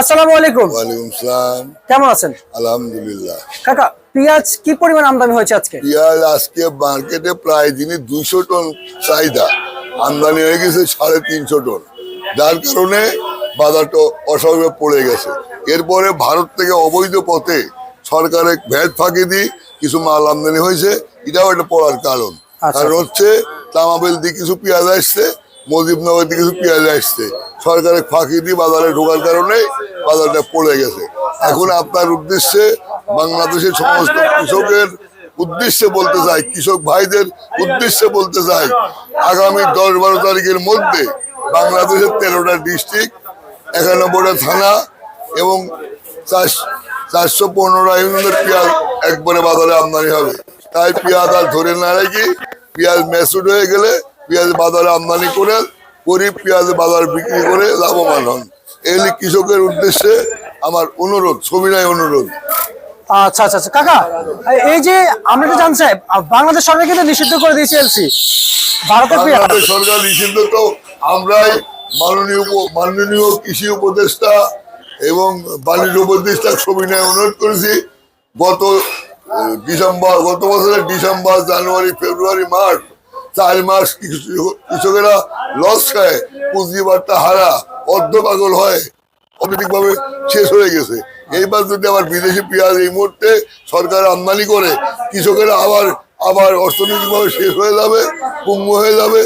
আসসালামু আলাইকুম। ওয়ালাইকুম সালাম। কেমন আছেন? আলহামদুলিল্লাহ। কাকা পেঁয়াজ কি পরিমাণ আমদানি হয়েছে আজকে? পেঁয়াজ আজকে মার্কেটে প্রায় দিনে দুইশো টন চাহিদা। আমদানি হয়ে গেছে সাড়ে তিনশো টন। যার কারণে বাজারটা অস্বাভাবিক পড়ে গেছে। এরপরে ভারত থেকে অবৈধ পথে সরকারের ভ্যাট ফাঁকি দিয়ে কিছু মাল আমদানি হয়েছে। এটাও একটা পড়ার কারণ। আচ্ছা। কারণ হচ্ছে তামাবেল দিয়ে কিছু পেঁয়াজ আসছে মজিবনগর দিয়ে কিছু পেঁয়াজ আসছে। সরকারের ফাঁকি দিয়ে বাজারে ঢোকার কারণে বাজারটা পড়ে গেছে। এখন আপনার উদ্দেশ্যে বাংলাদেশের সমস্ত কৃষকের উদ্দেশ্যে বলতে চাই, কৃষক ভাইদের উদ্দেশ্যে বলতে চাই, আগামী দশ বারো তারিখের মধ্যে বাংলাদেশের তেরোটা ডিস্ট্রিক্ট, একানব্বইটা থানা এবং চার- চারশো পনেরো ইউনিটের পেঁয়াজ একবারে বাজারে আমদানি হবে। তাই পেঁয়াজ আর ধরে না রেখে পেঁয়াজ ম্যাচুড হয়ে গেলে পেঁয়াজ বাজারে আমদানি করে গরিব পেঁয়াজ বাজার বিক্রি করে লাভবান হন। এই কৃষকের উদ্দেশ্যে আমার অনুরোধ সবিনয় অনুরোধ। আচ্ছা আচ্ছা আচ্ছা। কাকা এই যে আমরা তো জানছি বাংলাদেশ সরকার কিন্তু নিষিদ্ধ করে দিয়েছে এলসি ভারতের সরকার নিষিদ্ধ তো আমরাই মাননীয় মাননীয় কৃষি উপদেষ্টা এবং বাণিজ্য উপদেষ্টা সবিনয় অনুরোধ করেছি। গত ডিসেম্বর গত বছরের ডিসেম্বর জানুয়ারি ফেব্রুয়ারি মার্চ চার মাস কৃষক- কৃষকেরা লস খায় পুঁজিবারটা হারা। অর্ধ পাগল হয়। অর্থনৈতিকভাবে শেষ হয়ে গেছে। এইবার যদি আবার বিদেশি পেঁয়াজ এই মুহূর্তে সরকার আমদানি করে কৃষকেরা আবার আবার অর্থনৈতিকভাবে শেষ হয়ে যাবে কুম্ভ হয়ে যাবে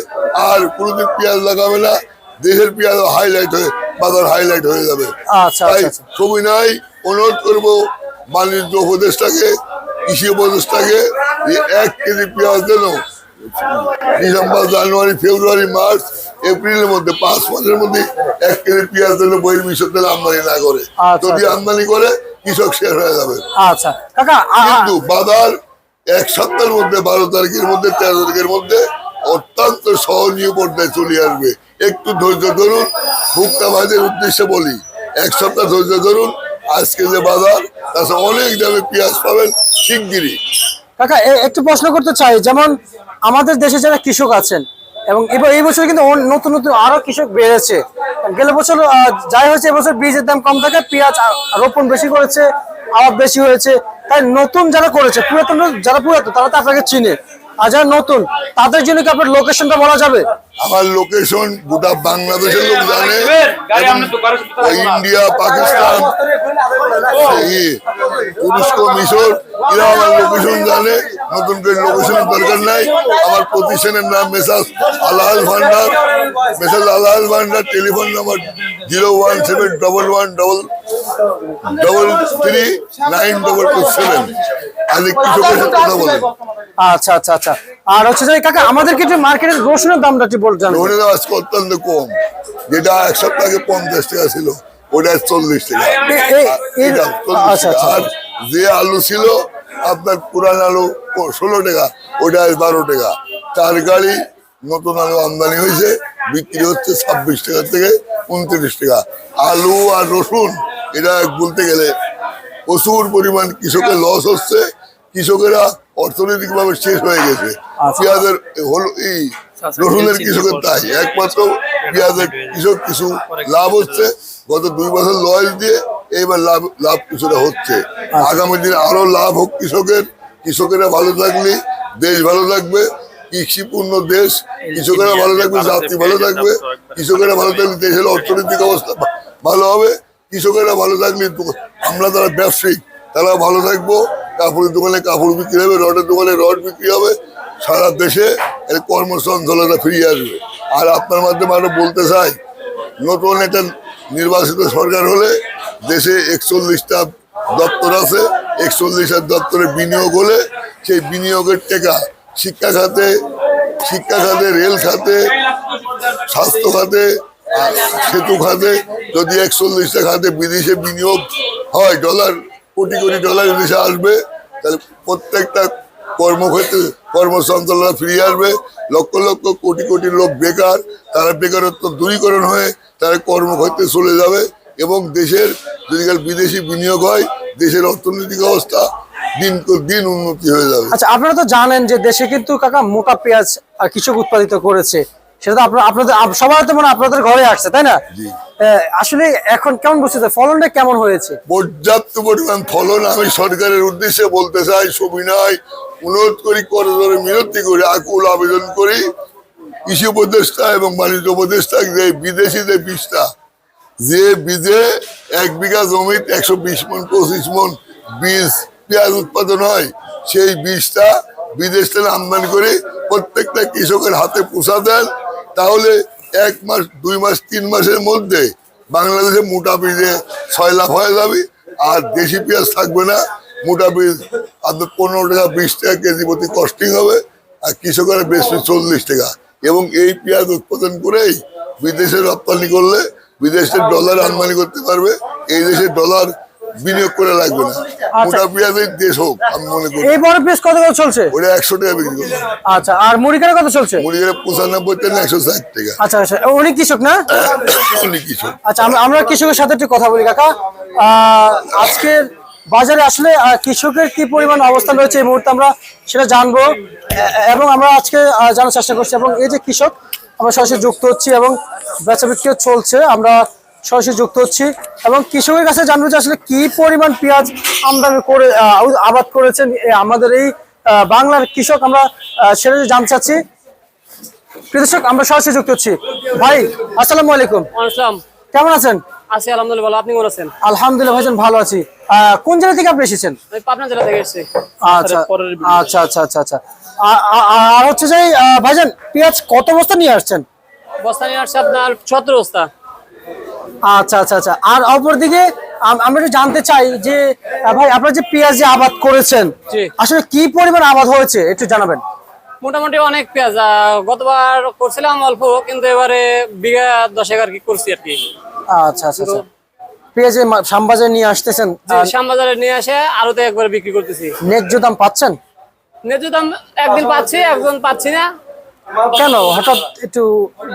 আর কোনোদিন পেঁয়াজ লাগাবে না। দেশের পেঁয়াজ হাইলাইট হয়ে বাজার হাইলাইট হয়ে যাবে। আচ্ছা তাই আচ্ছা আচ্ছা। ছবি নাই অনুরোধ করব বাণিজ্য উপদেষ্টাকে কৃষি উপদেষ্টাকে যে এক কেজি পেঁয়াজ যেন ডিসেম্বর জানুয়ারি ফেব্রুয়ারি মার্চ এপ্রিলের মধ্যে পাঁচ মাসের মধ্যে এক কেজি পেঁয়াজ দিলে যেন বহির্বিশ্ব তেল আমদানি না করে। আচ্ছা, যদি আচ্ছা। আমদানি করে কৃষক শেষ হয়ে যাবে। আচ্ছা। কিন্তু বাজার এক সপ্তাহের মধ্যে বারো তারিখের মধ্যে তেরো তারিখের মধ্যে অত্যন্ত সহনীয় পর্যায়ে চলে আসবে। একটু ধৈর্য ধরুন ভুক্তাবাদের উদ্দেশ্যে বলি এক সপ্তাহ ধৈর্য ধরুন আজকে যে বাজার তাতে অনেক দামে পেঁয়াজ পাবেন শিগগিরই। কাকা একটু প্রশ্ন করতে চাই, যেমন আমাদের দেশে যারা কৃষক আছেন, এবং এবার এই বছর কিন্তু নতুন নতুন আরও কৃষক বেড়েছে। গেল বছর যাই হয়েছে এবছর বীজের দাম কম থাকে, পেঁয়াজ রোপণ বেশি করেছে আবার বেশি হয়েছে। তাই নতুন যারা করেছে, পুরাতন যারা পুরাতন, তারা তো আপনাকে চিনে। যারা নতুন তাদের জন্য কি আপনার লোকেশনটা বলা যাবে? আমার লোকেশন গোটা বাংলাদেশের লোক জানে ইন্ডিয়া পাকিস্তান তুরস্ক মিশর এরা আমার লোকেশন জানে নতুন করে লোকেশনের দরকার নাই। আমার প্রতিষ্ঠানের নাম মেসাজ আলাহাল ভান্ডার মেসাজ আলাহাল ভান্ডার telephone number zero one seven double one double double three nine double two seven. আজ কৃষকের সাথে কথা বলেন। আচ্ছা আচ্ছা আচ্ছা। আর হচ্ছে যে কাকা আমাদের কিছু মার্কেটের রসুনের দামটা একটু বল জানেন ধরে আজকে অত্যন্ত কম। যেটা এক সপ্তাহ আগে পঞ্চাশ টাকা ছিল ওটা চল্লিশ টাকা। আচ্ছা, টাকা। আচ্ছা। আর যে আলু ছিল আপনার পুরান আলু ষোলো টাকা ওটা বারো টাকা। চার গাড়ি নতুন আলু আমদানি হয়েছে বিক্রি হচ্ছে ছাব্বিশ টাকা থেকে উনত্রিশ টাকা। আলু আর রসুন এটা বলতে গেলে প্রচুর পরিমাণ কৃষকের লস হচ্ছে। কৃষকেরা অর্থনৈতিকভাবে শেষ হয়ে গেছে। আচ্ছা। পেঁয়াজের হলো এই রসুনের কৃষকের তাই একমাত্র পেঁয়াজের কৃষক কিছু লাভ হচ্ছে। গত দুই বছর লস দিয়ে এইবার লাভ লাভ কিছুটা হচ্ছে। আগামী দিনে আরও লাভ হোক কৃষকের। কৃষকেরা ভালো থাকলে দেশ ভালো থাকবে। কৃষিপূর্ণ দেশ কৃষকেরা ভালো থাকবে জাতি ভালো থাকবে। কৃষকেরা ভালো থাকলে দেশের অর্থনৈতিক অবস্থা ভালো হবে। কৃষকেরা ভালো থাকলে আমরা যারা ব্যবসায়িক তারা ভালো থাকব। কাপড়ের দোকানে কাপড় বিক্রি হবে, রডের দোকানে রড বিক্রি হবে, সারা দেশে এর কর্মসংস্থানটা ফিরিয়ে আসবে। আর আপনার মাধ্যমে আরও বলতে চাই, নতুন একটা নির্বাচিত সরকার হলে দেশে একচল্লিশটা দপ্তর আছে, একচল্লিশটা দপ্তরে বিনিয়োগ হলে সেই বিনিয়োগের টাকা শিক্ষা খাতে শিক্ষা খাতে, রেল খাতে, স্বাস্থ্য খাতে সেতু খাতে, যদি একচল্লিশটা খাতে বিদেশে বিনিয়োগ হয়, ডলার কোটি কোটি ডলার দেশে আসবে, তাহলে প্রত্যেকটা কর্মক্ষেত্রে কর্মসংস্থানরা ফিরিয়ে আসবে, লক্ষ লক্ষ কোটি কোটি লোক বেকার, তারা বেকারত্ব দূরীকরণ হয়ে তারা কর্মক্ষেত্রে চলে যাবে এবং দেশের যদি বিদেশি বিনিয়োগ হয়, দেশের অর্থনৈতিক অবস্থা দিন দিন উন্নতি হয়ে যাবে। আচ্ছা আপনারা তো জানেন যে দেশে কিন্তু কাকা মোটা পেঁয়াজ কৃষক উৎপাদিত করেছে। সেটা তো আপনার আপনাদের সবার তো মনে আপনাদের ঘরে আসছে তাই না? আসলে এখন কেমন ফলনটা কেমন হয়েছে? পর্যাপ্ত পরিমাণ ফলন আমি সরকারের উদ্দেশ্যে বলতে চাই সবিনয় অনুরোধ করি করজোরে মিনতি করি আকুল আবেদন করি। কৃষি উপদেষ্টা এবং বাণিজ্য উপদেষ্টা যে বিদেশি যে বীজটা যে বীজে এক বিঘা জমিতে একশো বিশ মন পঁচিশ মন বীজ পেঁয়াজ উৎপাদন হয় সেই বীজটা বিদেশ থেকে আমদানি করে প্রত্যেকটা কৃষকের হাতে পোষা দেন। তাহলে এক মাস, দুই মাস, তিন মাসের মধ্যে বাংলাদেশে মোটা বীজে ছয় লাখ হয়ে যাবে। আর দেশি পেঁয়াজ থাকবে না। মোটা বীজ আপনার পনেরো টাকা, বিশ টাকা কেজি প্রতি কস্টিং হবে। আর কৃষকেরা বেশি চল্লিশ টাকা। এবং এই পেঁয়াজ উৎপাদন করেই বিদেশে রপ্তানি করলে বিদেশের ডলার আমদানি করতে পারবে। এই দেশে ডলার বিনিয়োগ করে লাগবে না। মোটা পেঁয়াজের দেশ হোক আমি মনে করি। এই বড় পিস কত করে চলছে? ওটা একশো টাকা বিক্রি করবে। আচ্ছা আর মুড়িকাটা কত চলছে? মুড়িগেরা পঁচানব্বই টাকা একশো ষাট টাকা। আচ্ছা আচ্ছা। উনি কৃষক না? অনেক কিছু আচ্ছা আমরা কৃষকের সাথে একটু কথা বলি কাকা। আজকের বাজারে আসলে কৃষকের কি পরিমাণ অবস্থান রয়েছে এই মুহূর্তে আমরা সেটা জানব। এবং আমরা আজকে জানার চেষ্টা করছি। এবং এই যে কৃষক আমরা সরাসরি যুক্ত হচ্ছি এবং বেচা বিক্রিও চলছে। আমরা সরাসরি যুক্ত হচ্ছি এবং কৃষকের কাছে জানব যে আসলে কি পরিমাণ পেঁয়াজ আমদানি করে আবাদ করেছেন আমাদের এই বাংলার কৃষক আমরা সেটা জানতে চাচ্ছি। কৃষক আমরা সরাসরি যুক্ত হচ্ছি। ভাই আসসালামু আলাইকুম। কেমন আছেন? আছি আলহামদুলিল্লাহ ভালো। আপনি কেমন আছেন? আলহামদুলিল্লাহ ভাইজান ভালো আছি। কোন জেলা থেকে আপনি এসেছেন? পাবনা জেলা থেকে এসেছি। আচ্ছা আচ্ছা আচ্ছা আচ্ছা আচ্ছা। আ- আ- আ- আর হচ্ছে যে ভাইজান পেঁয়াজ কত বস্তা নিয়ে আসছেন? বস্তা নিয়ে আসছে আপনার সতেরো বস্তা। আচ্ছা আচ্ছা আচ্ছা। আর অপরদিকে আম- আমরা একটু জানতে চাই যে ভাই আপনারা যে পেঁয়াজ যে আবাদ করেছেন। আসলে কি পরিমাণ আবাদ হয়েছে? একটু জানাবেন। মোটামুটি অনেক পেঁয়াজ গতবার করছিলাম অল্প কিন্তু এবারে বিঘা দশেক আর কি করছি আর কি। আচ্ছা আচ্ছা আচ্ছা। পেঁয়াজ সামবাজারে নিয়ে আসতেছেন শ্যামবাজারে নিয়ে আসে একবার বিক্রি করতেছি। ন্যায্য দাম পাচ্ছেন? ন্যায্য দাম একদিন পাচ্ছি একজন পাচ্ছি না। কেন? হঠাৎ একটু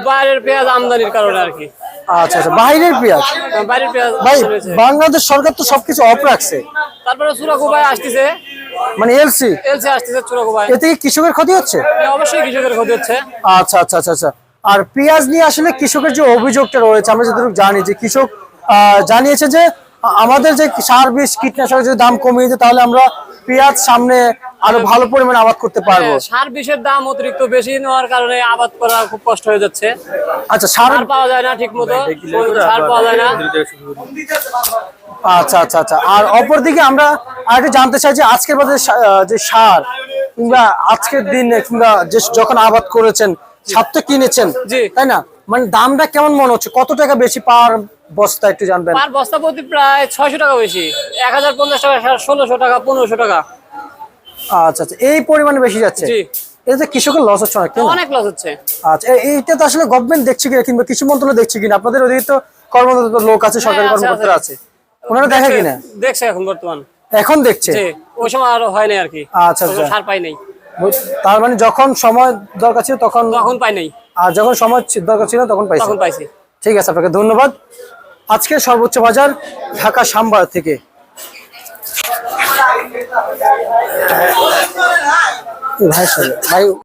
বাইরের পেঁয়াজ আমদানির কারণে আর কি। আচ্ছা আচ্ছা বাইরের পেঁয়াজ? বাইরের পেঁয়াজ ভাই বাংলাদেশ সরকার তো সবকিছু অফ রাখছে। তারপরে চুরাকুবাই আসতেছে। মানে এলসি এলসি আসতেছে চুরাকুবাই এতে কি কৃষকের ক্ষতি হচ্ছে? অবশ্যই কৃষকের ক্ষতি হচ্ছে। আচ্ছা আচ্ছা আচ্ছা আচ্ছা। আর পেঁয়াজ নিয়ে আসলে কৃষকের যে অভিযোগটা রয়েছে আমরা যতটুকু জানি যে কৃষক আহ, জানিয়েছে যে আমাদের যে সার বীজ কীটনাশকের যদি দাম কমিয়ে দেয় তাহলে আমরা পেঁয়াজ সামনে আরও ভালো পরিমাণে আবাদ করতে পারব। হ্যাঁ, সার বিষের দাম অতিরিক্ত বেশি নেওয়ার কারণে আবাদ করা খুব কষ্ট হয়ে যাচ্ছে। আচ্ছা সার পাওয়া যায় না ঠিক মতো সার পাওয়া যায় না। আচ্ছা আচ্ছা আচ্ছা। আর অপরদিকে আমরা আরেকটু জানতে চাই যে আজকের বাজারে যে সার কিংবা আজকের দিনে কিংবা যে যখন আবাদ করেছেন সার তো কিনেছেন। তাই না? মানে দামটা কেমন মনে হচ্ছে? কত টাকা বেশি পার বস্তা একটু জানবেন? পার বস্তা প্রতি প্রায় ছয়শো টাকা বেশি। এক হাজার পঞ্চাশ টাকা ষোলোশো টাকা পনেরোশো টাকা। আচ্ছা আচ্ছা এই পরিমাণে বেশি যাচ্ছে। এতে কৃষকের লস হচ্ছে অনেক অনেক লস হচ্ছে। আচ্ছা এইটা তো আসলে গভর্নমেন্ট দেখছে কিনা কিংবা কৃষি মন্ত্রণালয় দেখছে কিনা? আপনাদের ওদিকে তো কর্মরত লোক আছে সরকারি হ্যাঁ, কর্মকর্তা আছে। আছে। ওনারা দেখে কিনা? দেখছে এখন বর্তমান। এখন দেখছে? ওই সময় আর হয় নাই আর কি। আচ্ছা, আচ্ছা। সার পাই নাই। তার মানে যখন সময় দরকার ছিল তখন তখন পাই নাই। আর যখন সময় দরকার ছিল তখন পাইছে। তখন পাইছি। ঠিক আছে আপনাকে ধন্যবাদ। আজকে সর্বোচ্চ বাজার ঢাকা সাম্বার থেকে ভাই ভাই